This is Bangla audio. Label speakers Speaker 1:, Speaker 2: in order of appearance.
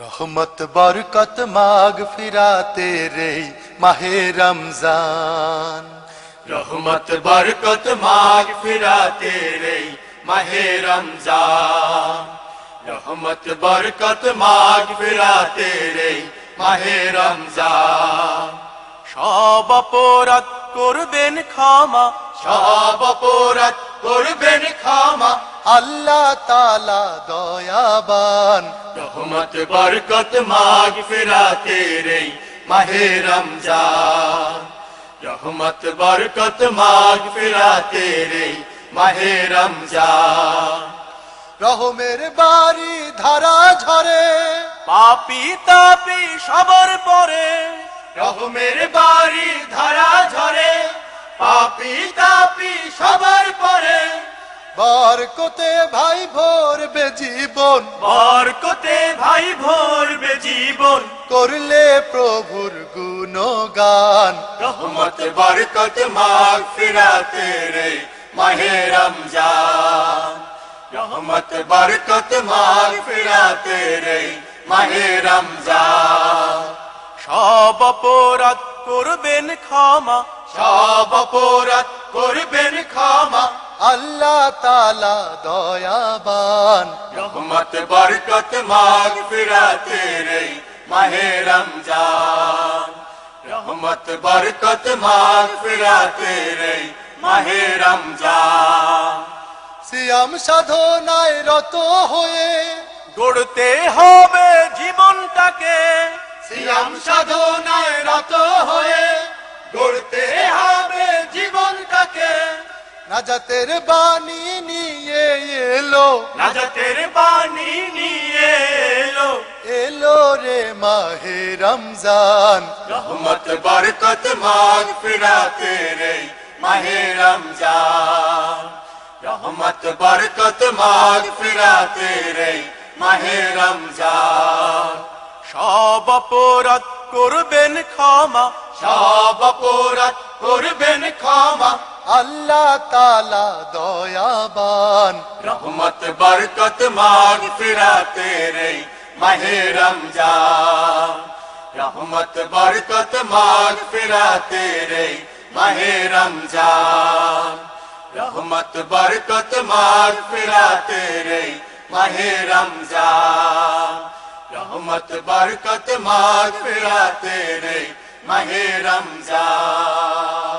Speaker 1: রহমত বরকত মাগ ফিরাতে রে মাহে রমজান।
Speaker 2: রহমত বরকত মাগ ফিরাতে রে মাহে রমজান। রহমত বরকত মাগ ফিরাতে রে মাহে রমজান।
Speaker 3: সব অপরাধ করবেন ক্ষমা।
Speaker 2: সব অপরাধ করবেন ক্ষমা।
Speaker 1: আল্লাহ তালা দয়াবান।
Speaker 2: রহমত বরকত মাগ ফিরাতে রে মাহে রমজান। রহমত বরকত মাগ ফিরাতে রে মাহে রমজান।
Speaker 1: রহমের বাড়ি ধারা ঝরে।
Speaker 3: পাপি তাপি সবার পরে।
Speaker 2: রহমের বাড়ি ধারা ঝরে। পাপি তাপি সবার পরে।
Speaker 1: বরকতে ভাই ভরবে জীবন
Speaker 2: বরকতে ভাই ভরবে জীবন
Speaker 1: করলে প্রভুর গুণগান।
Speaker 2: রহমত বরকত মাগ ফিরাতে রে মাহে রমজান। রহমত বরকত মাগ ফিরাতে রে মাহে রমজান।
Speaker 3: সব অপরাধ করবেন ক্ষমা।
Speaker 2: সব অপরাধ করবেন ক্ষমা।
Speaker 1: আল্লাহ তালা দয়াবান।
Speaker 2: রহমত বরকত মাগ ফিরাতে রে মাহে রমজান। রহমত বরকত মাগ ফিরাতে রে মাহে রমজান।
Speaker 1: সিয়াম সাধনায় রত হয়ে
Speaker 3: গড়তে হবে জীবনটাকে।
Speaker 2: সিয়াম সাধনায় রত হয়ে গড়তে
Speaker 1: নাজাতের বাণী নিয়ে এলো।
Speaker 2: নাজাতের বাণী নিয়ে এলো।
Speaker 1: এলো রে মাহে রমজান।
Speaker 2: রহমত বরকত মাগ ফিরাতে রে মাহে রমজান। রহমত বরকত মাগ ফিরাতে রে মাহে রমজান।
Speaker 3: সব অপরাধ করবেন ক্ষমা।
Speaker 2: সব অপরাধ করবেন ক্ষমা।
Speaker 1: আল্লাহ তালা দয়াবান।
Speaker 2: রহমত, বরকত মাগ ফিরাতে রে মাহে রমজান। রহমত, বরকত মাগ ফিরাতে রে মাহে রমজান। রহমত, বরকত মাগ ফিরাতে রে মাহে রমজান। রহমত, বরকত মাগ ফিরাতে রে মাহে রমজান।